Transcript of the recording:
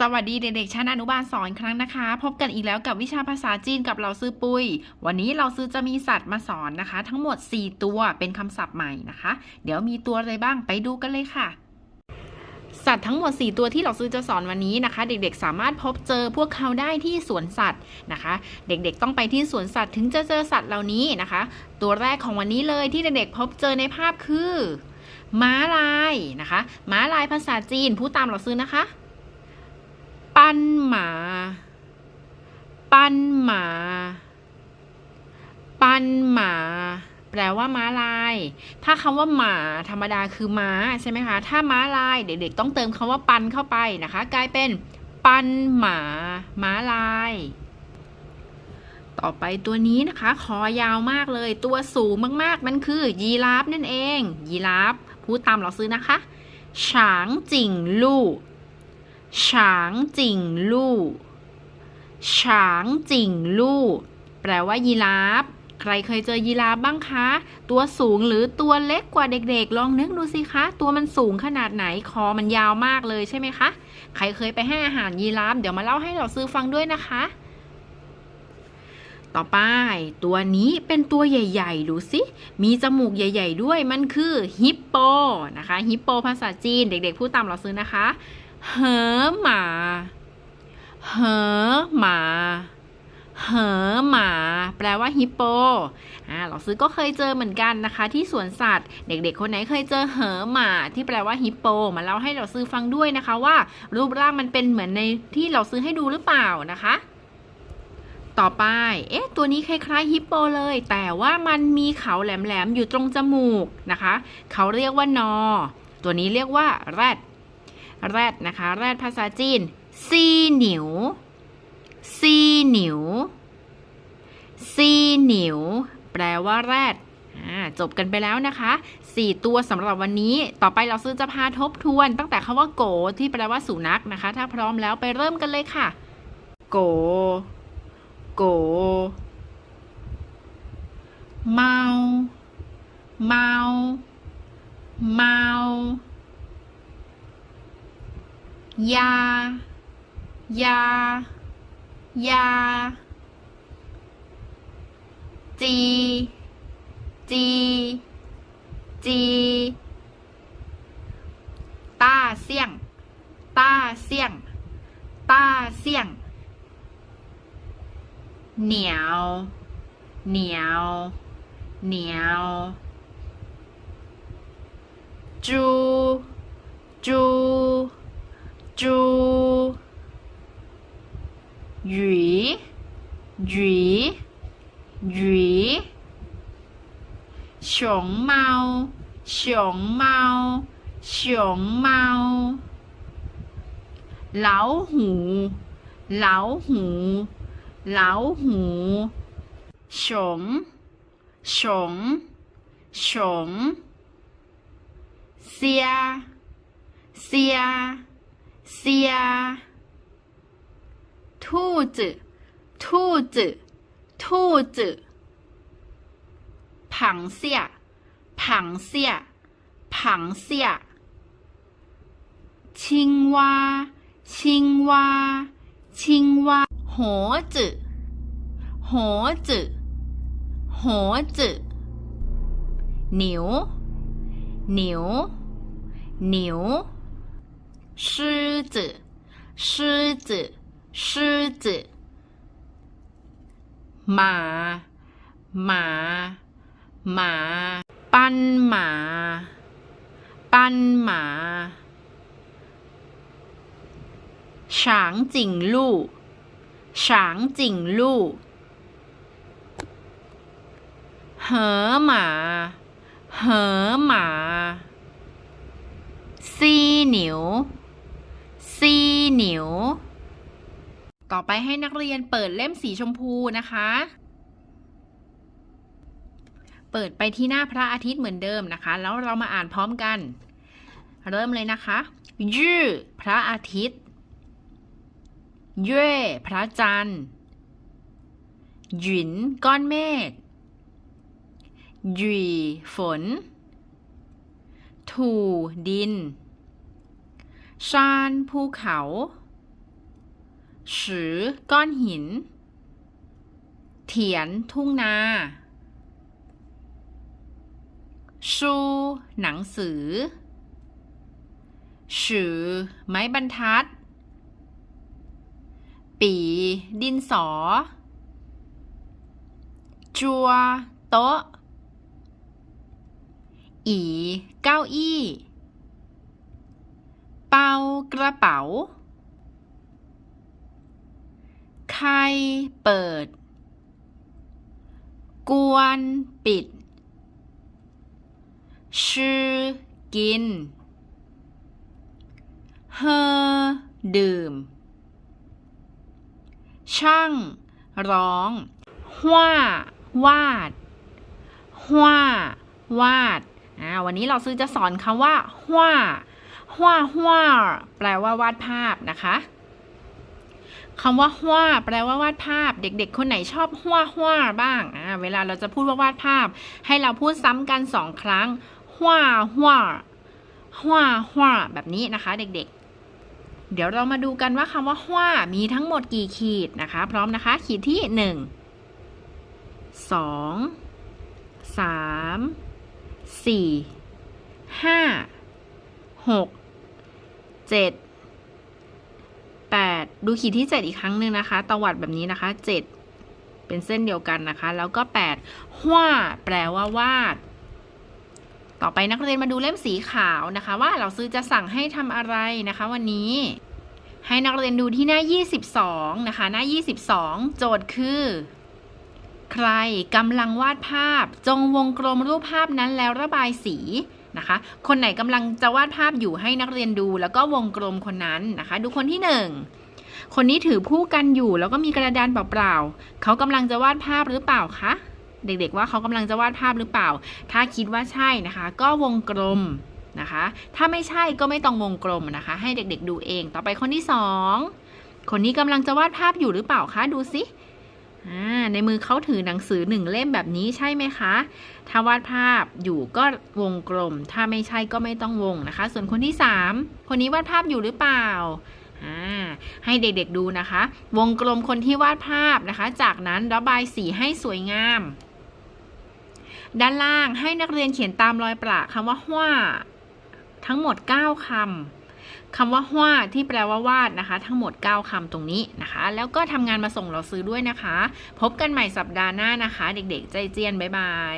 สวัสดีเด็กๆ ชั้นอนุบาลสอนครั้งนะคะ พบกันอีกแล้วกับวิชาภาษาจีนกับเราซื้อปุ้ย วันนี้เราซื้อจะมีสัตว์มาสอนนะคะ ทั้งหมด 4 ตัวเป็นคำศัพท์ใหม่นะคะ เดี๋ยวมีตัวอะไรบ้างไปดูกันเลยค่ะ สัตว์ทั้งหมด 4 ตัวที่เราซื้อจะสอนวันนี้นะคะ เด็กๆ สามารถพบเจอพวกเขาได้ที่สวนสัตว์นะคะ เด็กๆ ต้องไปที่สวนสัตว์ถึงจะเจอสัตว์เหล่านี้นะคะ ตัวแรกของวันนี้เลยที่เด็กๆพบเจอในภาพคือม้าลายนะคะ ม้าลายภาษาจีนพูดตามเราซื้อนะคะ ปันหมา ปันหมา ปันหมา แปลว่าม้าลาย ถ้าคำว่าหมาธรรมดาคือม้าใช่ไหมคะ ถ้าม้าลายเด็กๆต้องเติมคำว่าปันเข้าไปนะคะ กลายเป็นปันหมา ม้าลาย ต่อไปตัวนี้นะคะคอยาวมากเลย ตัวสูงมากๆ มันคือ ยีราฟนั่นเอง ยีราฟพูดตามเราซื้อนะคะ ฉางจิ่งลู่ ฉางจิ่งลู่ฉางจิ่งลู่ แปลว่ายีราฟ ใครเคยเจอยีราฟบ้างคะ ตัวสูงหรือตัวเล็กกว่าเด็กๆ ลองนึกดูสิคะ ตัวมันสูงขนาดไหน คอมันยาวมากเลยใช่ไหมคะ ใครเคยไปให้อาหารยีราฟ เดี๋ยวมาเล่าให้เราซื้อฟังด้วยนะคะ ต่อไป ตัวนี้เป็นตัวใหญ่ๆ ดูสิ มีจมูกใหญ่ ๆ ด้วย มันคือฮิปโปนะคะ ฮิปโปภาษาจีน เด็ก ๆ พูดตามเราซื้อนะคะ เหอหมาเหอหมาเหอหมา แปลว่าฮิปโป อ่าเราซื้อก็เคยเจอเหมือนกันนะคะ ที่สวนสัตว์ เด็กๆ คนไหนเคยเจอเหอหมา ที่แปลว่าฮิปโป มาเล่าให้เราซื้อฟังด้วยนะคะว่า รูปร่างมันเป็นเหมือนในที่เราซื้อให้ดูหรือเปล่านะคะ ต่อไป เอ๊ะ ตัวนี้คล้ายๆฮิปโปเลย แต่ว่ามันมีเขาแหลมๆอยู่ตรงจมูกนะคะ เขาเรียกว่านอ ตัวนี้เรียกว่าแรด แรดนะคะ แรดภาษาจีนซีหนิวซีหนิวซีหนิวแปลว่าแรดจบกันไปแล้วนะคะ 4 ตัวสำหรับวันนี้ ต่อไปเราซื้อจะพาทบทวน ตั้งแต่คำว่าโกที่แปลว่าสุนัขนะคะ ถ้าพร้อมแล้วไปเริ่มกันเลยค่ะ โก โก เมา เมา เมา ยา ยา ยา จี จี จีต้าเสี่ยงต้าเสี่ยงต้าเสี่ยง เหนียว เหนียว เหนียวจูจู chu duy duy duy xuống mau xuống mau xuống mau lão hủ lão hủ lão hủ xuống xuống xuống xia xia. 虾兔子兔子兔子螃蟹。螃蟹。螃蟹。青蛙。青蛙。青蛙。猴子。猴子。猴子。牛。牛。牛。狮子狮子狮子หมาหมาหมา ปั้นหมา ปั้นหมา ฉางจิ่งลู่ ฉางจิ่งลู่ เหอหมา เหอหมา ซีหนิว ซี หนิว ต่อไปให้นักเรียนเปิดเล่มสีชมพูนะคะ เปิดไปที่หน้าพระอาทิตย์เหมือนเดิมนะคะ แล้วเรามาอ่านพร้อมกัน เริ่มเลยนะคะยื่อพระอาทิตย์ เย่พระจันทร์หยินก้อนเมฆหยีฝน ถูดิน ชานภูเขาฉือก้อนหิน เถียนทุ่งนาชูหนังสือฉือไม้บรรทัด ปีดินสอ จัว โต๊ะ อี เก้าอี้ เปากระเป๋า ใครเปิด กวนปิด ชื่อกิน เฮอดื่ม ช่างร้องว่าวาดว่าวาดอ่าวันนี้เราซื้อจะสอนคำว่าว่า ว่าว่าแปลว่าวาดภาพนะคะคำว่าว่าแปลว่าวาดภาพ เด็กๆ คนไหนชอบว่าว่าบ้างอ่าเวลาเราจะพูดว่าวาดภาพ ให้เราพูดซ้ำกันสองครั้งว่าว่าว่าว่าแบบนี้นะคะ เด็กๆ เดี๋ยวเรามาดูกันว่าคำว่าว่ามีทั้งหมดกี่ขีดนะคะ พร้อมนะคะ ขีดที่หนึ่งสองสามสี่ห้าหก เจ็ดแปดดูขีดที่เจ็ดอีกครั้งหนึ่งนะคะตวัดแบบนี้นะคะเจ็ดเป็นเส้นเดียวกันนะคะ แล้วก็แปดว่าแปลว่าวาด ต่อไปนักเรียนมาดูเล่มสีขาวนะคะ ว่าเราซื้อจะสั่งให้ทำอะไรนะคะ วันนี้ให้นักเรียนดูที่หน้า 22 นะคะ หน้า 22 โจทย์คือ ใครกำลังวาดภาพ จงวงกลมรูปภาพนั้นแล้วระบายสี นะคะ คนไหนกำลังจะวาดภาพอยู่ให้นักเรียนดู แล้วก็วงกลมคนนั้นนะคะ ดูคนที่หนึ่งคนนี้ถือผู้กันอยู่ แล้วก็มีกระดานเปล่าๆเขากำลังจะวาดภาพหรือเปล่าคะเด็กๆว่าเขากำลังจะวาดภาพหรือเปล่า ถ้าคิดว่าใช่นะคะ ก็วงกลมนะคะ ถ้าไม่ใช่ก็ไม่ต้องวงกลมนะคะ ให้เด็กๆดูเอง ต่อไปคนที่สองคนนี้กำลังจะวาดภาพอยู่หรือเปล่าคะ ดูสิ ในมือเขาถือหนังสือหนึ่งเล่มแบบนี้ใช่ไหมคะ ถ้าวาดภาพอยู่ก็วงกลม ถ้าไม่ใช่ก็ไม่ต้องวงนะคะ ส่วนคนที่สามคนนี้วาดภาพอยู่หรือเปล่าอ่าให้เด็กๆดูนะคะ วงกลมคนที่วาดภาพนะคะ จากนั้นระบายสีให้สวยงาม ด้านล่างให้นักเรียนเขียนตามรอยประคำว่าว่าทั้งหมด 9คำ คำว่าว่าที่แปลว่าวาดนะคะ ทั้งหมด 9คำตรงนี้นะคะ แล้วก็ทำงานมาส่งเราซื้อด้วยนะคะ พบกันใหม่สัปดาห์หน้านะคะ เด็กๆ ใจเจียน บ๊ายบาย